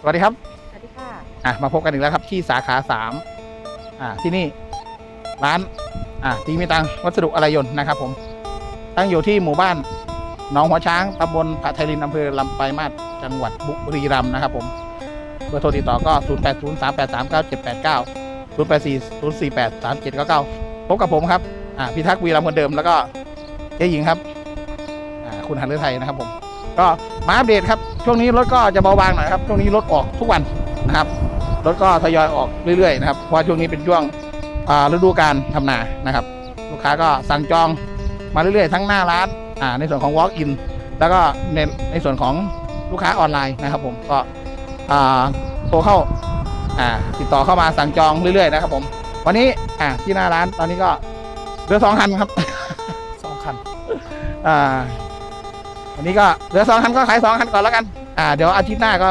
สวัสดีครับ สวัสดีค่ะ อะมาพบกันอีกแล้วครับที่สาขาสามอ่าที่นี่ร้านอ่าตีมีตังวัสดุอะไรยนต์นะครับผมตั้งอยู่ที่หมู่บ้านหนองหัวช้างตำบลผาไทยลินอำเภอลำปลายมาศจังหวัดบุรีรัมย์นะครับผมเบอร์โทรติดต่อก็ 0 8 0 3 8 3 9 7 8 9 0 8 4 0 4 8 3 7 9 9พบกับผมครับอ่าพิทักษ์วีรัมย์คนเดิมแล้วก็เจ๊หญิงครับอ่าคุณหันฤทัยนะครับผม ก็มาอัปเดตครับ ช่วงนี้รถก็จะเบาบางหน่อยครับช่วงนี้รถออกทุกวันนะครับรถก็ทยอยออกเรื่อยๆนะครับเพราะว่าช่วงนี้เป็นช่วงอ่าฤดูการทำนานะครับ ลูกค้าก็สั่งจองมาเรื่อยๆ ทั้งหน้าร้านอ่าในส่วนของ walk in แล้วก็ในในส่วนของลูกค้าออนไลน์นะครับ ผมก็อ่าโทรเข้าอ่าติดต่อเข้ามาสั่งจองเรื่อยๆนะครับ ผม วันนี้อ่าที่หน้าร้านตอนนี้ก็เหลือสองคันครับสองคันอ่าวันนี้ก็เหลือสองคันก็ขายสองคันก่อนแล้วกัน อ่าเดี๋ยวอาทิตย์หน้าก็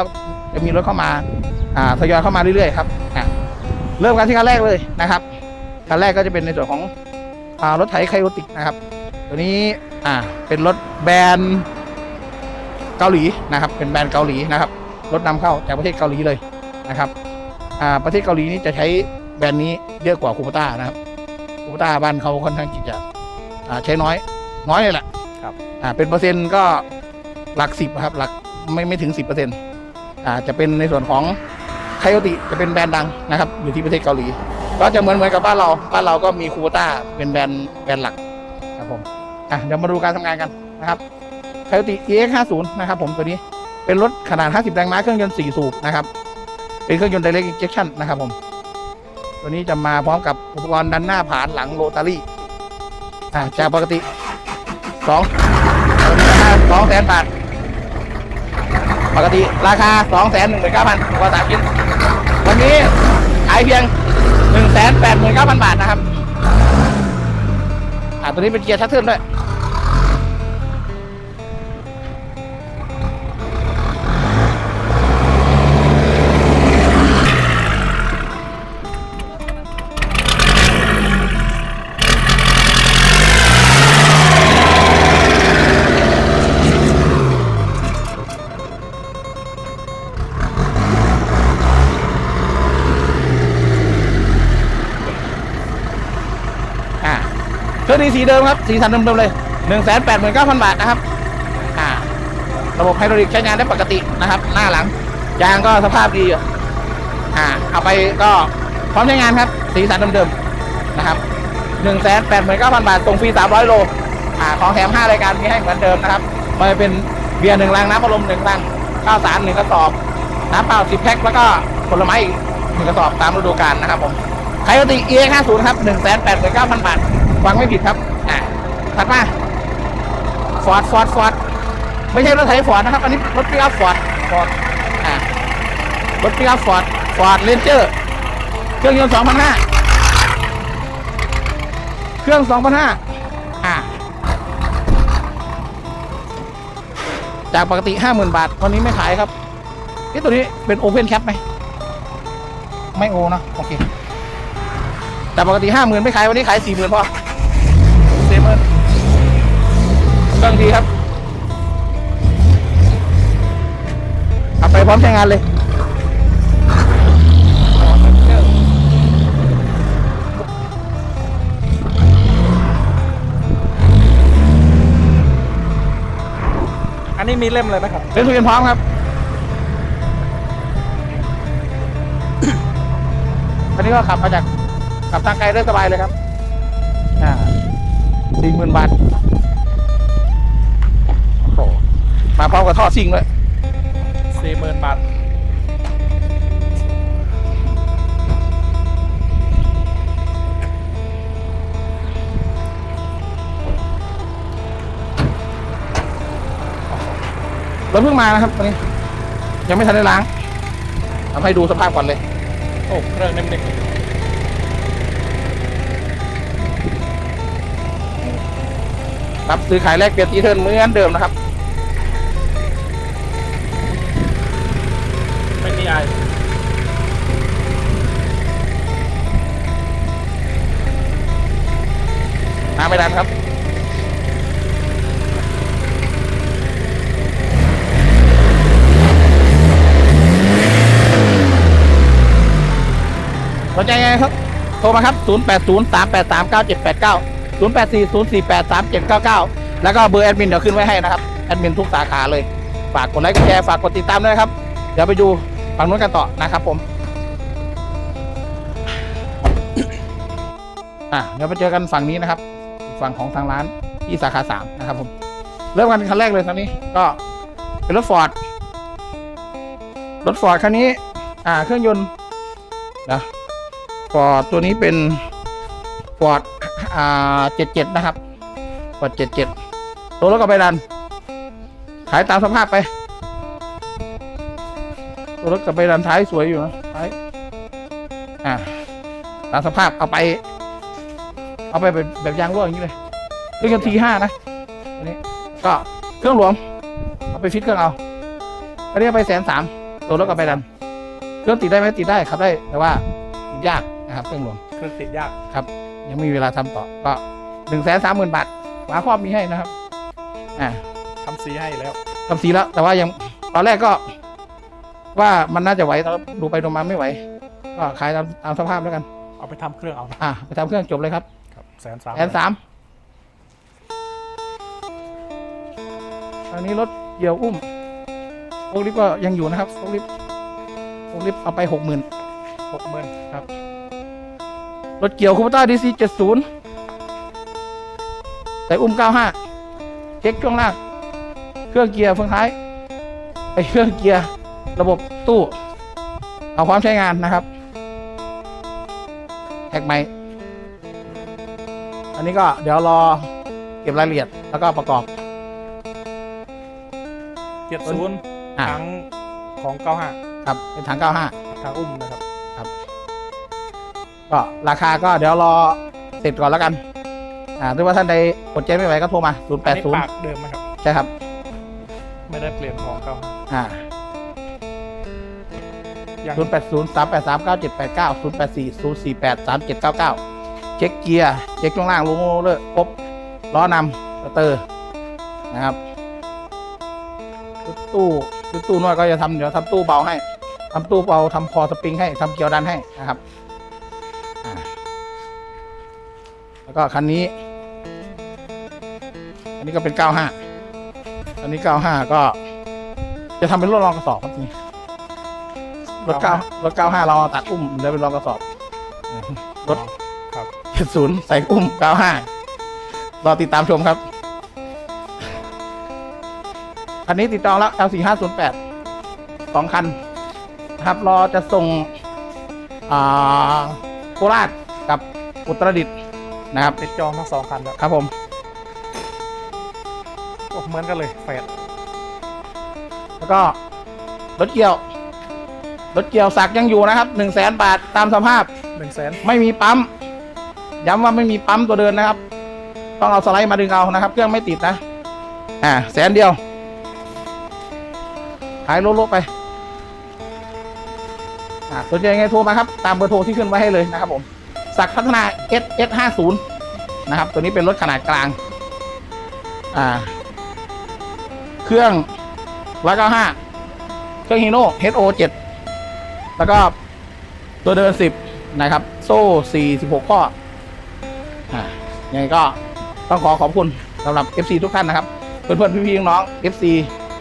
จะมีรถเข้ามาอ่าทยอยเข้ามาเรื่อยๆครับอ่าเริ่มกันที่คันแรกเลยนะครับคันแรกก็จะเป็นในส่วนของอ่ารถไถไคโอติกนะครับ ตัวนี้อ่าเป็นรถแบรนด์เกาหลีนะครับ เป็นแบรนด์เกาหลีนะครับรถนำเข้าจากประเทศเกาหลีเลยนะครับอ่าประเทศเกาหลีนี่จะใช้แบรนด์นี้เยอะกว่าคูปต้านะครับคูปต้าบ้านเขาค่อนข้างที่จะอ่าใช้น้อยน้อยเลยแหละครับอ่าเป็นเปอร์เซ็นต์ก็หลักสิบครับหลัก ไม่ไม่ถึงสิบเปอร์เซ็นต์อ่าจะเป็นในส่วนของไคโอติจะเป็นแบรนด์ดังนะครับ อยู่ที่ประเทศเกาหลี ก็จะเหมือนเหมือนกับบ้านเรา บ้านเราก็มีคูปต้าเป็นแบรนด์แบรนด์หลักครับผมอะเดี๋ยวมาดูการทำงานกันนะครับไคโอติ EX50 นะครับผมตัวนี้เป็นรถขนาด 50 แรงม้าเครื่องยนต์ 4 สูบนะครับ เป็นเครื่องยนต์ Direct Injection นะครับผมตัวนี้จะมาพร้อมกับอุปกรณ์ดันหน้าผานหลังโรตารี่อ่าจากปกติสองตัวนี้สองแสนบาท ปกติราคาสองแสนหนึ่งหมื่นเก้าพันกว่าสามชิ้น วันนี้ขายเพียงหนึ่งแสนแปดหมื่นเก้าพันบาทนะครับ อ่าตัวนี้เป็นเกียร์ชัตเทิลด้วย เครื่องนี้สีเดิมครับ สีสันเดิมๆเลยหนึ่งแสนแปดหมื่นเก้าพันบาทนะครับอ่าระบบไฮดรอลิกใช้งานได้ปกตินะครับ หน้าหลัง ยางก็สภาพดีอยู่อ่าเอาไปก็พร้อมใช้งานครับ สีสันเดิมๆนะครับหนึ่งแสนแปดหมื่นเก้าพันบาทตรงฟรีสามร้อยโลอ่าของแถมห้ารายการมีให้เหมือนเดิมนะครับมันเป็นเบียร์หนึ่งลังน้ำพัดลมหนึ่งลังข้าวสารหนึ่งกระสอบน้ำเปล่าสิบแพ็คแล้วก็ผลไม้อีกหนึ่งกระสอบตามฤดูกาลนะครับผมไคโอติเอห้าศูนย์ครับหนึ่งแสนแปดหมื่นเก้าพันบาท ฟังไม่ผิดครับ อ่าถัดมาฟอร์ดฟอร์ดฟอร์ดไม่ใช่รถไถฟอร์ดนะครับ อันนี้รถปิกอัพฟอร์ดฟอร์ดอ่ารถปิกอัพฟอร์ดฟอร์ดเรนเจอร์เครื่องยนต์สองพันห้าเครื่องสองพันห้าอ่าจากปกติห้าหมื่นบาท วันนี้ไม่ขายครับนี่ตัวนี้เป็นโอเพนแคปไหม ไม่โอนะ โอเค แต่ปกติห้าหมื่นไม่ขาย วันนี้ขายสี่หมื่นพอ มื่นเครื่องดีครับเอาไปพร้อมใช้งานเลยอันนี้มีเล่มเลยไหมครับเป็นทุเรียนพร้อมครับอันนี้ก็ขับมาจากขับทางไกลได้สบายเลยครับอ่า สี่หมื่นบาทโอ้โหมาพร้อมกับท่อซิ่งเลยสี่หมื่นบาทรถเพิ่งมานะครับตอนนี้ ยังไม่ทันได้ล้างทำให้ดูสภาพก่อนเลย โอ้ เครื่องเน็มค รับซื้อขายแลกเปลี่ยนตีเทิร์นเหมือนเดิมนะครับ ไม่มีไอน้ำไม่ดันครับสนใจไงครับ โทรมาครับ 0803839789 0840483799 แล้วก็เบอร์แอดมินเดี๋ยวขึ้นไว้ให้นะครับ แอดมินทุกสาขาเลย ฝากกดไลค์กดแชร์ฝากกดติดตามด้วยครับ เดี๋ยวไปดูฝั่งนู้นกันต่อนะครับผม อะเดี๋ยวไปเจอกันฝั่งนี้นะครับ ฝั่งของทางร้านที่สาขาสามนะครับผม เริ่มกันคันแรกเลยตอนนี้ก็เป็นรถฟอร์ดรถฟอร์ดคันนี้ อ่า เครื่องยนต์นะฟอร์ดตัวนี้เป็นฟอร์ด อ่าเจ็ดเจ็ดนะครับฟอร์ดเจ็ดเจ็ดตัวรถก็ไปดัน ขายตามสภาพไป ตัวรถกับไปดันท้ายสวยอยู่นะท้ายอ่าตามสภาพเอาไป เอาไปแบบแบบยางรั่วอย่างนี้เลยเครื่องยนต์ทีห้านะอันนี้ก็เครื่องหลวม เอาไปฟิตเครื่องเอาอันนี้เอาไปแสนสามตัวรถกับไปดันเครื่องติดได้ไหมติดได้ครับได้แต่ว่าติดยากนะครับเครื่องหลวมเครื่องติดยากครับ ยังไม่มีเวลาทำต่อก็หนึ่งแสนสามหมื่นบาทฝาครอบมีให้นะครับอ่าทำสีให้แล้วทำสีแล้ว แต่ว่ายังตอนแรกก็ ว่ามันน่าจะไหวแต่ดูไปดูมาไม่ไหว ก็ขายตามตามสภาพแล้วกัน เอาไปทำเครื่องเอานะอะไปทำเครื่องจบเลยครับครับแสนสามแสนสามอันนี้รถเกี่ยวอุ้มพวกลิฟต์ก็ยังอยู่นะครับพวกลิฟต์พวกลิฟต์เอาไปหกหมื่นหกหมื่นร ถเกี่ยวคูปต้าดีซีเจ็ดศูนย์ใส่อุ้มเก้าห้าเช็คช่วงล่าง เครื่องเกียร์เฟืองท้ายไอเครื่องเกียร์ระบบตู้ เอาความใช้งานนะครับแท็กใหม่อันนี้ก็เดี๋ยวรอเก็บรายละเอียดแล้วก็ประกอบ เจ็ดศูนย์อะทั้งของเก้าห้าครับเป็นถัง95ทางอุ้มนะครับ ก็ราคาก็เดี๋ยวรอเสร็จก่อนแล้วกัน อ่าหรือว่าท่านใดอดใจไม่ไหวก็โทรมา อันนี้ปาก080 เดิมไหมครับ ใช่ครับ ไม่ได้เปลี่ยนของเก้าห้าอ่า ยัง080 383 9789 084 048 3799 เช็คเกียร์ เช็คช่วงล่างลูโม่เลอร์ครบล้อนำสเตอร์ นะครับชุดตู้ชุดตู้นวดก็จะทำเดี๋ยวทำตู้เบาให้ทำตู้เบาทำคอสปริงให้ทำเกียวดันให้นะครับ ก็คันนี้ อันนี้ก็เป็น 95 อันนี้ 95 ก็ จะทำเป็นรถรองกระสอบครับทีนี้รถ9รถ95 เราเอาตัดอุ้มแล้วเป็นรองกระสอบอ่ารถครับ70ใส่อุ้ม 95 รอติดตามชมครับ คันนี้ติดจองแล้ว L4508 สองคันนะครับรอจะส่งอ่าโคราชกับอุตรดิตถ์ นะครับ ติดจองทั้งสองคันแล้วครับผมโอ้เหมือนกันเลยแฝดแล้วก็รถเกี่ยว รถเกี่ยวสักยังอยู่นะครับหนึ่งแสนบาทตามสภาพ หนึ่งแสนไม่มีปั๊ม ย้ำว่าไม่มีปั๊มตัวเดินนะครับ ต้องเอาสไลด์มาดึงเอานะครับ เครื่องไม่ติดนะ อ่าแสนเดียวขายโลๆไปอ่าสนใจยังไงโทรมาครับ ตามเบอร์โทรที่ขึ้นไว้ให้เลยนะครับผม สักพัฒนา S S 5 0นะครับ ตัวนี้เป็นรถขนาดกลาง อ่า เครื่องร้อยเก้าห้าเครื่องฮีโน่ HO 7แล้วก็ตัวเดิน 10 นะครับ โซ่ 46 ข้ออ่ายังไงก็ต้องขอขอบคุณสำหรับ FC ทุกท่านนะครับ เพื่อนๆ พี่ๆน้องๆ FC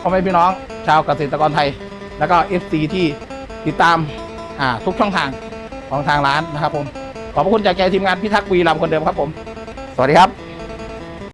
พ่อแม่พี่น้อง ชาวเกษตรกรไทย แล้วก็ FC ที่ติดตามทุกช่องทางของทางร้านนะครับผม ขอบพระคุณจากใจทีมงานพิทักษ์วีรำคนเดิมครับผม สวัสดีครับ